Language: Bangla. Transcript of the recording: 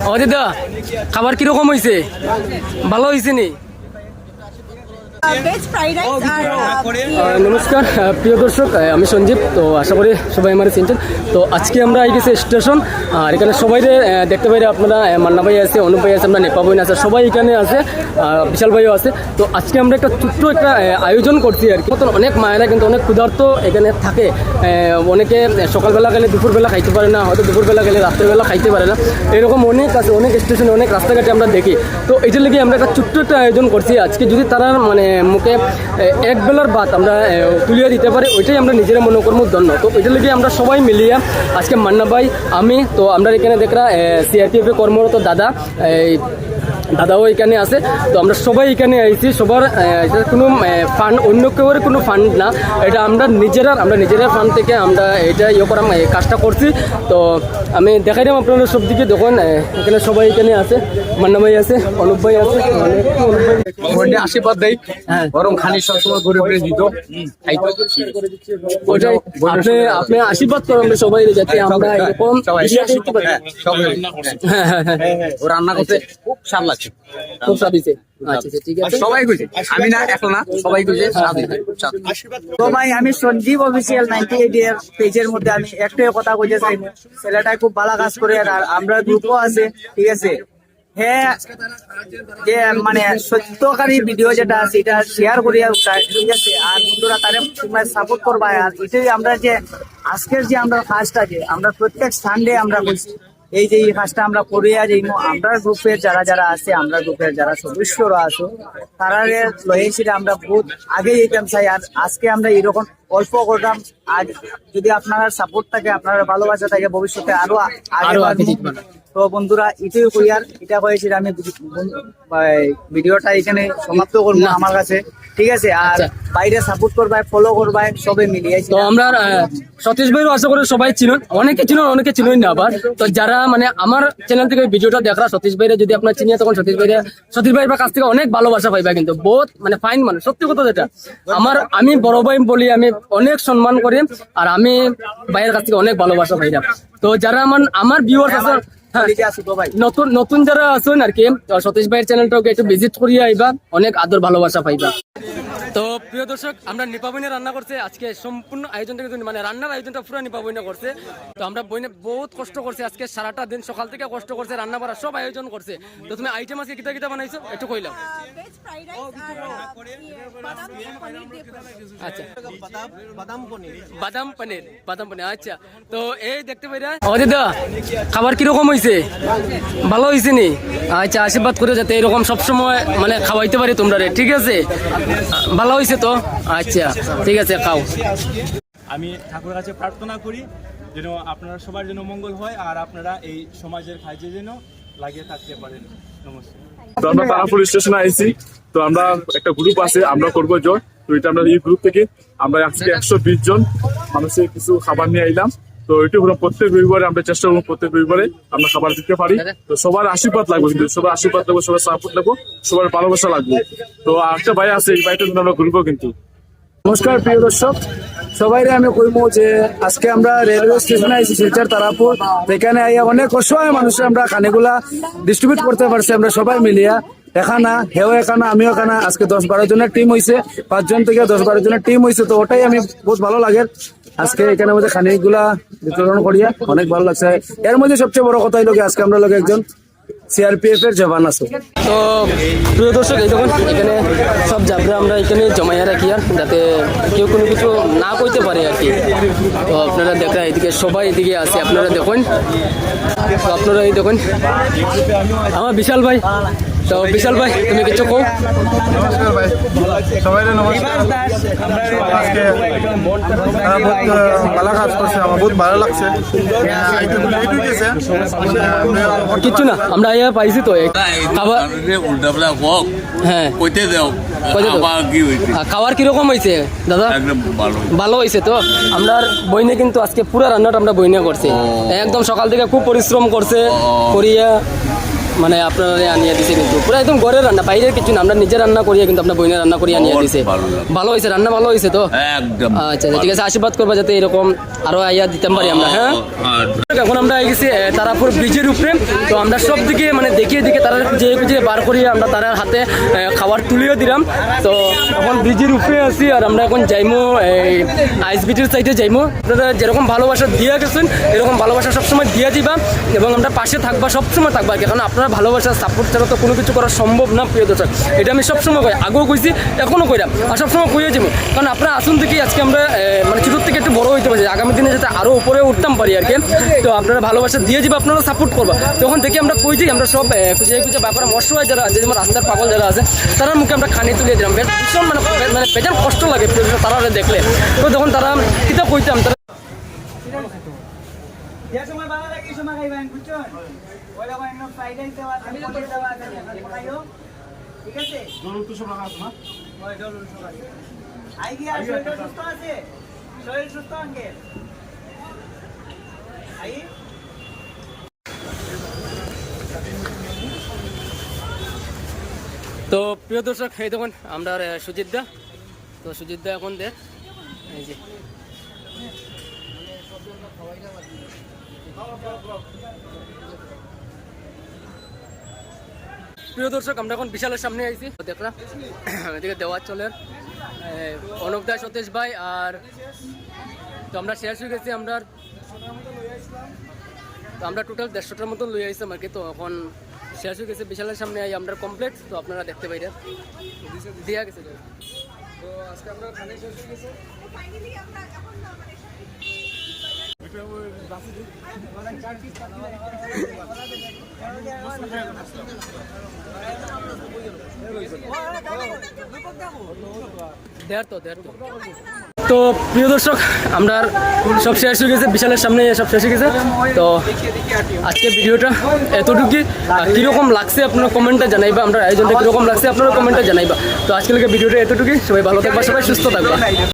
ও দিদা খাবার কীরকম হয়েছে ভালো হয়েছে নি ভেজ ফ্রাইড রাইস আর আহ, নমস্কার প্রিয় দর্শক আমি সঞ্জীব তো আশা করি সবাই আমার চিনছেন। তো আজকে আমরা এই গেছি স্টেশন আর এখানে সবাই দেখতে পাই আপনারা মান্না ভাই আছে অনুপ ভাই আছে আমরা নেপা বইন আছে সবাই এখানে আছে বিশাল ভাইও আছে। তো আজকে আমরা একটা ছোট্ট একটা আয়োজন করছি আর কি। মতন অনেক মায়েরা কিন্তু অনেক ক্ষুধার্ত এখানে থাকে। অনেকে সকালবেলা গেলে দুপুরবেলা খাইতে পারে না হয়তো দুপুরবেলা গেলে রাত্রেবেলা খাইতে পারে না। এরকম অনেক আছে অনেক স্টেশনে অনেক রাস্তাঘাটে আমরা দেখি। তো এটার লেগে আমরা একটা ছোট্ট একটা আয়োজন করছি। আজকে যদি তারা মানে মুখে এক বেলার ভাত আমরা তুলিয়ে দিতে পারি, ওইটাই আমরা নিজেরা মনে করব ধন্য। তো এটার লেগে আমরা সবাই মিলিয়ে আজকে মান্না ভাই, আমি, তো আমরা এখানে দেখরা সিআরপিএফ কর্মরত দাদা দাদাও এখানে আছে। তো আমরা সবাই এখানে আইছি সবার এটা কোনো ফান্ড অন্য কেউ কোনো ফান্ড না। এটা আমরা নিজেরা আমরা নিজেরা ফান্ড থেকে আমরা এটা ইয়ে করাম কাজটা করছি। তো আমি দেখাই দিলাম আপনারা সব দিকে দেখুন এখানে সবাই এখানে আছে। মান্না ভাই আছে অনুপ ভাই আছে। আশীর্বাদ দেয় হ্যাঁ। বরং খানি সবসময় ঘুরে ঘুরে দিত। ওটাই আপনি আপনি আশীর্বাদ করুন সবাই যাতে আমরা এরকম দেখতে পারি। হ্যাঁ, হ্যাঁ, হ্যাঁ, হ্যাঁ। রান্না করতে। লাগছে খুব স্বাদ হয়েছে। ঠিক আছে। সবাই খুঁজে আমি না এখন না সবাই খুঁজে স্বাদ হয়েছে, খুব স্বাদ। তো ভাই আমি সঞ্জীব অফিসিয়াল নাইনটি এইট এর পেজের মধ্যে আমি একটাই কথা বলতে চাই। ছেলেটা খুব ভালো কাজ করে আর আমরা গ্রুপও আছে ঠিক আছে? হ্যাঁ যে মানে সত্যকারী ভিডিও যেটা আছে এটা শেয়ার করিয়া উঠায় ঠিক আছে? আর বন্ধুরা তারে তোমরা সাপোর্ট করবা। আর এটাই আমরা যে আজকের যে আমরা কাজটা যে আমরা প্রত্যেক সানডে আমরা করছি। এই যে এই কাজটা আমরা করিয়া যে আমরা গ্রুপের যারা যারা আছে, আমরা গ্রুপের যারা সদস্যরা আছো তারা লয়েছি আমরা বহুত আগে যেতাম চাই। আর আজকে আমরা এরকম অল্প করলাম আর যদি আপনার সাপোর্ট থাকে আপনার ভালোবাসা থাকে ভবিষ্যতে আরও আগে আরও। তো বন্ধুরা এটাই করিয়ার এটা হয়েছিল আমি ভিডিওটা এখানে সমাপ্ত করব আমার কাছে। ঠিক আছে? আর আচ্ছা। বাইরে সাপোর্ট করবাই ফলো করবাই সবে মিলিয়ে তো আমরা সতীশ ভাইও আশা করি সবাই চিনুন। অনেকে চিনুন অনেকে চিনুন না আবার। তো যারা মানে আমার চ্যানেল থেকে ভিডিওটা দেখরা সতীশ ভাইরা যদি আপনার চিনিয়ে তখন সতীশ ভাইরা সতীশ ভাইয়ের কাছ থেকে অনেক ভালোবাসা পাইবা কিন্তু। বহুত মানে ফাইন মানুষ। সত্যি কথা যেটা। আমার আমি বড় ভাই বলি আমি অনেক সম্মান করি আর আমি ভাইয়ের কাছ থেকে অনেক ভালোবাসা ভাইরা। তো যারা আমার আমার ভিউয়ার্স আছে হ্যাঁ নতুন নতুন যারা আছেন আর কি সতীশ ভাইয়ের চ্যানেলটাকে একটু ভিজিট করিয়া আইবা, অনেক আদর ভালোবাসা পাইবা। প্রিয় দর্শক আমরা নিপাবইনে রান্না করছে। আজকে সম্পূর্ণ আয়োজনটা কিন্তু মানে রান্নার আয়োজনটা পুরো নিপাবইনে করছে। তো আমরা বইনে বহুত কষ্ট করছে আজকে সারাটা দিন সকাল থেকে কষ্ট করছে রান্না করা সব আয়োজন করছে। তো তুমি আইটেম আজকে কিতা কিতা বানাইছো? একটু কইলাম। ভেজ ফ্রাইড রাইস আর ইয়ে, বাদাম পনির আচ্ছা। বাদাম পনির। বাদাম পনির আচ্ছা। তো এই দেখতে পাই ও দিদা খাবার কীরকম হয়েছে ভালো হয়েছে নি? আচ্ছা আশীর্বাদ করে যাতে এরকম সবসময় মানে খাওয়াইতে পারি তোমরা রে ঠিক আছে? ভালো হয়েছে তো? আচ্ছা ঠিক আছে খাও। আমি ঠাকুরের কাছে প্রার্থনা করি যেন আপনারা সবার জন্য মঙ্গল হয় আর আপনারা এই সমাজের কাজে যেন লাগিয়ে থাকতে পারেন। নমস্কার। তো আমরা তারাপুর স্টেশনে আইছি তো আমরা একটা গ্রুপ আছে আমরা করব জোর। তো এটা আমরা এই গ্রুপ থেকে আমরা আজকে একশো বিশ জন মানুষের কিছু খাবার নিয়ে আইলাম। তো এটি হলো প্রত্যেক রবিবারে আমরা চেষ্টা করব প্রত্যেক রবিবারে আমরা খাবার দিতে পারি। তো সবার আশীর্বাদ লাগবে কিন্তু, সবার আশীর্বাদ লাগবে, সবার সাপোর্ট লাগবে, সবার ভালোবাসা লাগবে। তো একটা ভাই আছে, এই ভাইটার জন্য আমরা ঘুরবো কিন্তু। নমস্কার, প্রিয় দর্শক। সবাইরে আমি কইবো যে আজকে আমরা রেলওয়ে স্টেশনে আইছি শিলচর তারাপুর। এখানে আইয়া অনেক অসহায় মানুষের আমরা খানিগুলা ডিস্ট্রিবিউট করতে পারছি আমরা সবাই মিলিয়া। এখানা, হেও এখানা, আমিও এখানা, আজকে দশ বারো জনের টিম হয়েছে পাঁচজন থেকে দশ বারো জনের টিম হয়েছে তো ওটাই আমি বহুত ভালো লাগে। আজকে এখানে মধ্যে খানিগুলা বিতরণ করিয়া অনেক ভালো লাগছে। এর মধ্যে সবচেয়ে বড় কথা হইল আজকে আমরা লোক একজন সিআরপিএফ এর জবান আছে। তো প্রিয় দর্শক, এই দেখুন, এখানে সব যাত্রা আমরা এখানে জমাইয়া রাখি আর, যাতে কেউ কোনো কিছু না কইতে পারে আর কি। তো আপনারা দেখা, এদিকে সবাই এদিকে আছে, আপনারা দেখুন। তো আপনারা এই দেখুন, আমার বিশাল ভাই। তো বিশাল ভাই তুমি কিছু কো নমস্কার ভাই। সবাই নমস্কার। আজকে তারা বহুত ভালো কাজ করছে আমার বহুত ভালো লাগছে। কিচ্ছু না আমরা আইয়া পাইছি তো খাবার উল্টাপাল্টা হোক হ্যাঁ। কইতে দাও খাবার কীরকম হয়েছে দাদা? ভালো। ভালো হয়েছে তো? আমরা বইনে কিন্তু আজকে পুরো রান্নাটা আমরা বইনে করছি। একদম সকাল থেকে খুব পরিশ্রম করছে করিয়া মানে আপনারা আনিয়ে দিছে কিন্তু। পুরো একদম ঘরের রান্না বাইরের কিছু না আমরা নিজে রান্না করিয়া কিন্তু আপনার বইনে রান্না করিয়া আনিয়ে দিছে। ভালো হয়েছে রান্না ভালো হয়েছে তো? একদম আচ্ছা আচ্ছা ঠিক আছে আশীর্বাদ করবা যাতে এরকম আরও আইয়া দিতে পারি আমরা হ্যাঁ? এখন আমরা গেছি তারাপুর ব্রিজের উপরে। তো আমরা সব দিকে মানে দেখিয়ে দিকে তারা যে যে বার করিয়ে আমরা তার হাতে খাবার তুলিও দিলাম। তো এখন ব্রিজের উপরে আছি আর আমরা এখন যাইমো এই আইস বিটির সাইডে যাইমো। আপনারা যেরকম ভালোবাসা দিয়ে গেছেন এরকম ভালোবাসা সবসময় দিয়ে দিবা এবং আমরা পাশে থাকবা সবসময় থাকবা। কারণ আপনার ভালোবাসা সাপোর্ট ছাড়া তো কোনো কিছু করা সম্ভব না, প্রিয় দর্শক। এটা আমি সবসময় কই, আগেও কইছি এখনও কইরাম আর সবসময় কইয়ে যাব। কারণ আপনারা আসুন থেকে আজকে আমরা মানে ছোটোর থেকে একটু বড় হইতে পারছি আগামী দিনে যাতে আরও উপরে উঠতাম পারি আর কি। তো আপনারা ভালোবাসা দিয়ে যাবে, আপনারা সাপোর্ট করবা। তখন থেকে আমরা কই যে আমরা সব খুঁজে খুঁজে ব্যাপারে অসহায় যারা আছে, যেমন রাস্তার পাগল যারা আছে তারা মুখে আমরা খানি তুলে দিলাম। ভীষণ মানে মানে বেজার কষ্ট লাগে তারা দেখলে। তো তখন তারা কিতা কইতাম, তারা সময় এই সময় খাইবেন? ওই রকম একদম ফ্রাইড রাইস দেওয়া আছে পনির দেওয়া আছে খাইও। ঠিক আছে? ওই জল উৎসব আছে আই শরীর সুস্থ আছে? শরীর সুস্থ আঙ্কেল? আই? তো প্রিয় দর্শক এই দেখুন আমরা সুজিত দা। তো সুজিত দা এখন দে এই যে। প্রিয় দর্শক, আমরা এখন বিশালের সামনে আইছি। দেখরা এদিকে দেওয়ার চলের অনুপ দাস সতীশ ভাই আর তো আমরা শেষ হয়ে গেছি আমরা তো আমরা টোটাল দেড়শোটার মতন লই আইসাম আর কি তো এখন শেষ হয়ে গেছে, বিশালের সামনে আই আমরা কমপ্লেক্স তো আপনারা দেখতে পাইরা। দিয়া গেছে। তো দেড় তো তো প্রিয় দর্শক, আমরা সব শেষ হয়ে গেছে, বিশালের সামনে সব শেষ হয়ে গেছে। তো আজকে ভিডিওটা এতটুকুই। আর কীরকম লাগছে আপনারা কমেন্টে জানাইবা, আমরা আয়োজনটা কীরকম লাগছে আপনারা কমেন্টে জানাইবা। তো আজকে ভিডিওটা এতটুকুই। সবাই ভালো থাকবা, সবাই সুস্থ থাকবা।